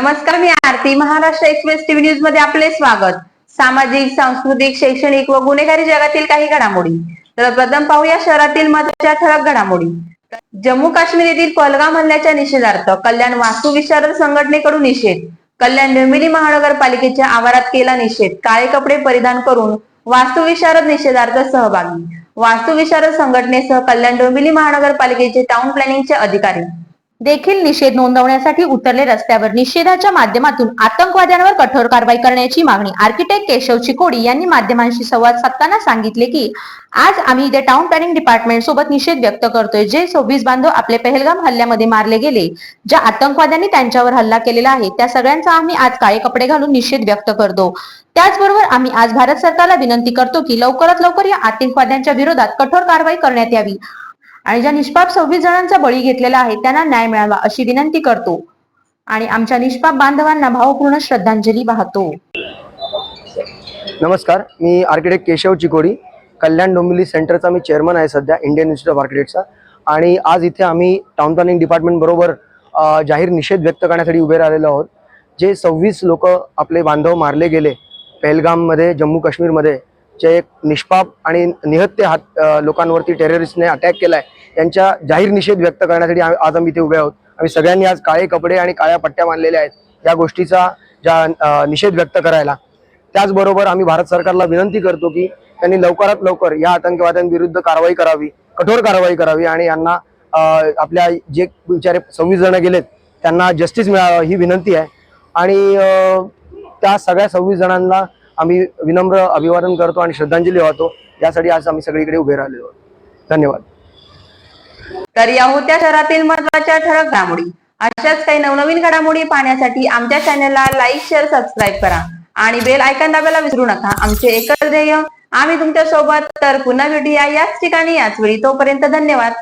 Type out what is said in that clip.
नमस्कार मी Aarti. Maharashtra express TV न्यूजमध्ये आपले स्वागत. सामाजिक सांस्कृतिक शैक्षणिक व गुन्हेगारी जगातील काही घडामोडी. तर प्रथम पाहूया शहरातील महत्त्वाच्या ठळक घडामोडी. जम्मू काश्मीर येथील पहलगाम हल्ल्याच्या निषेधार्थ कल्याण वास्तू विशारद संघटनेकडून निषेध. कल्याण डोंबिवली महानगरपालिकेच्या आवारात केला निषेध. काळे कपडे परिधान करून वास्तू विशारद निषेधार्थ सहभागी. वास्तू विशारद संघटनेसह कल्याण डोंबिवली महानगरपालिकेचे टाउन प्लॅनिंगचे अधिकारी. देखील निषेध नोंदवण्यासाठी उतरले रस्त्यावर. निषेधाच्या माध्यमातून आतंकवाद्यांवर कठोर कारवाई करण्याची मागणी. आर्किटेक्ट केशव चिकोडी यांनी माध्यमांशी संवाद साधताना सांगितले की आज आम्ही इथे टाउन प्लॅनिंग डिपार्टमेंट सोबत निषेध व्यक्त करतोय. जे सव्वीस बांधव आपले पहलगाम हल्ल्यामध्ये मारले गेले ज्या आतंकवाद्यांनी त्यांच्यावर हल्ला केलेला आहे त्या सगळ्यांचा आम्ही आज काळे कपडे घालून निषेध व्यक्त करतो. त्याचबरोबर आम्ही आज भारत सरकारला विनंती करतो की लवकरात लवकर या आतंकवाद्यांच्या विरोधात कठोर कारवाई करण्यात यावी. आणि ज्या निष्पाप सव्वीस जणांचा बळी घेतलेला आहे त्यांना न्याय मिळावा अशी विनंती करतो. आणि आमच्या निष्पाप बांधवांना भावपूर्ण श्रद्धांजली वाहतो. नमस्कार मी आर्किटेक्ट केशव चिकोडी. कल्याण डोंबिवली सेंटरचा मी चेअरमन आहे सध्या इंडियन इन्स्टिट्यूट ऑफ आर्किटेक्टचा. आणि आज इथे आम्ही टाउन प्लॅनिंग डिपार्टमेंटबरोबर बरोबर जाहीर निषेध व्यक्त करण्यासाठी उभे राहिलेलो आहोत. जे सव्वीस लोक आपले बांधव मारले गेले पहलगाममध्ये जम्मू काश्मीरमध्ये जे एक निष्पाप आणि निहत्य हात लोकांवरती टेररिस्टने अटॅक केला आहे त्यांच्या जाहीर निषेध व्यक्त करण्यासाठी आज आम्ही इथे उभे आहोत. आम्ही सगळ्यांनी आज काळे कपडे आणि काळ्या पट्ट्या बांधलेल्या आहेत. या गोष्टीचा ज्या निषेध व्यक्त करायला. त्याचबरोबर आम्ही भारत सरकारला विनंती करतो की त्यांनी लवकरात लवकर या आतंकवाद्यांविरुद्ध कारवाई करावी कठोर कारवाई करावी आणि यांना आपल्या जे बिचारे सव्वीस जण गेलेत त्यांना जस्टिस मिळावं ही विनंती आहे. आणि त्या सगळ्या सव्वीस जणांना आम्ही विनम्र अभिवादन करतो आणि श्रद्धांजली वाहतो. यासाठी आज आम्ही सगळीकडे उभे राहिलेलो आहोत. धन्यवाद. तर या होत्या शहरातील महत्त्वाच्या ठळक घडामोडी. अशाच काही नवनवीन घडामोडी पाहण्यासाठी आमच्या चॅनलला लाईक शेअर सबस्क्राईब करा. आणि बेल आयकॉन दाबायला विसरू नका. आमचे एकच ध्येय आम्ही तुमच्यासोबत तर पुन्हा भेटूया याच ठिकाणी याच वेळी. तोपर्यंत धन्यवाद.